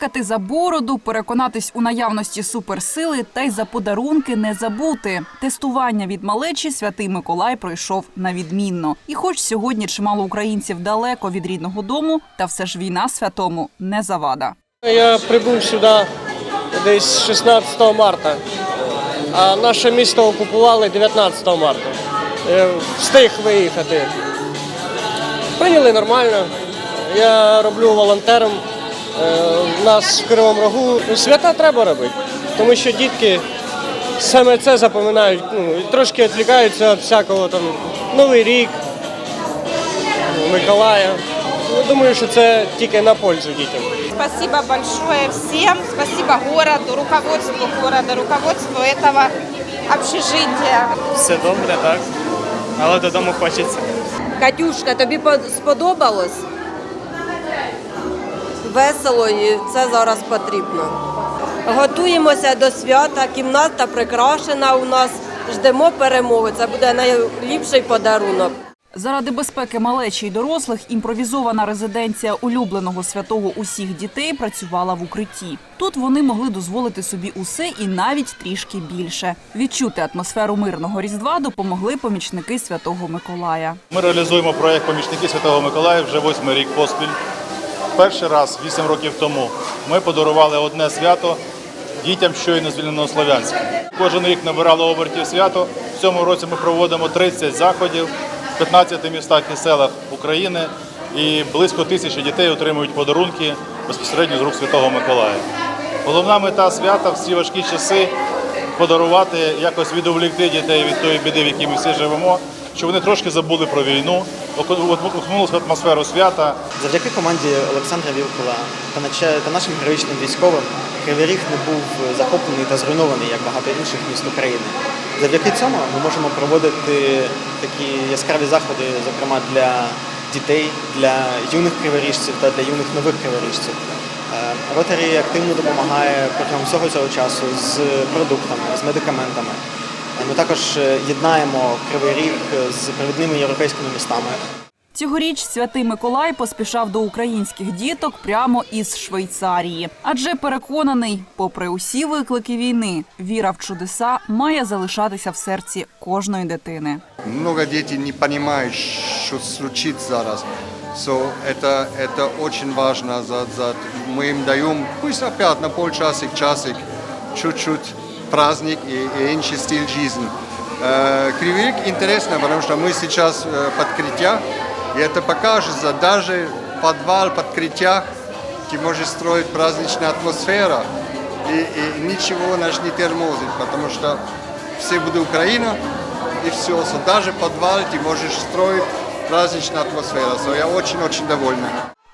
Подякати за бороду, переконатись у наявності суперсили та й за подарунки не забути. Тестування від малечі святий Миколай пройшов на відмінно. І хоч сьогодні чимало українців далеко від рідного дому, та все ж війна святому не завада. Я прибув сюди десь 16 марта, а наше місто окупували 19 марта. Встиг виїхати. Прийняли нормально. Я роблю волонтером. Е, У нас в Кривому Рогу свята треба робити, тому що дітки саме це запам'ятають, ну, і трошки відвлікаються від всякого там Новий рік, Миколая. Ну, Думаю, що це тільки на пользу дітям. Спасибо большое всем, спасибо городу, руководству города, руководству этого общежития. Все добре, так. Але додому хочеться. Катюшка, тобі сподобалось? Весело і це зараз потрібно. Готуємося до свята, кімната прикрашена у нас. Ждемо перемоги. Це буде найліпший подарунок. Заради безпеки малечі й дорослих імпровізована резиденція улюбленого святого усіх дітей працювала в укритті. Тут вони могли дозволити собі усе і навіть трішки більше. Відчути атмосферу мирного різдва допомогли помічники святого Миколая. Ми реалізуємо проєкт Помічники Святого Миколая вже восьмий рік поспіль. Перший раз, вісім років тому, ми подарували одне свято дітям щойно звільненого Слов'янська. Кожен рік набирало обертів свято. В цьому році ми проводимо 30 заходів в 15 містах і селах України. І близько тисячі дітей отримують подарунки безпосередньо з рук Святого Миколая. Головна мета свята в ці важкі часи подарувати, якось відволікти дітей від тої біди, в якій ми всі живемо, щоб вони трошки забули про війну, окунулися в атмосферу свята. Завдяки команді Олександра Вілкула та та нашим героїчним військовим Кривий Ріг не був захоплений та зруйнований, як багато інших міст України. Завдяки цьому ми можемо проводити такі яскраві заходи, зокрема для дітей, для юних криворіжців та для юних нових криворіжців. Е, Ротарі активно допомагає протягом всього цього часу з продуктами, з медикаментами. Е, Ми також е, єднаємо Кривий Ріг з провідними європейськими містами. Цьогоріч святий Миколай поспішав до українських діток прямо із Швейцарії, адже переконаний, попри усі виклики війни, віра в чудеса має залишатися в серці кожної дитини. Много детей не понимают, что случится зараз. So, это, это очень важно. За, за, мы им даем, пусть опять на полчасик, часик, чуть-чуть праздник и, и инший стиль жизни. Э, Кривый Рог интересно, потому что мы сейчас э, подкрытия, и это покажется, даже подвал подкрытия, ты можешь строить праздничную атмосферу, и, и ничего нас не тормозит, потому что все будет Украина, и все. So, даже подвал ты можешь строить праздничную атмосферу. So, я очень-очень довольна.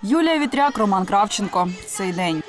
Юлія Вітряк, Роман Кравченко. Цей день.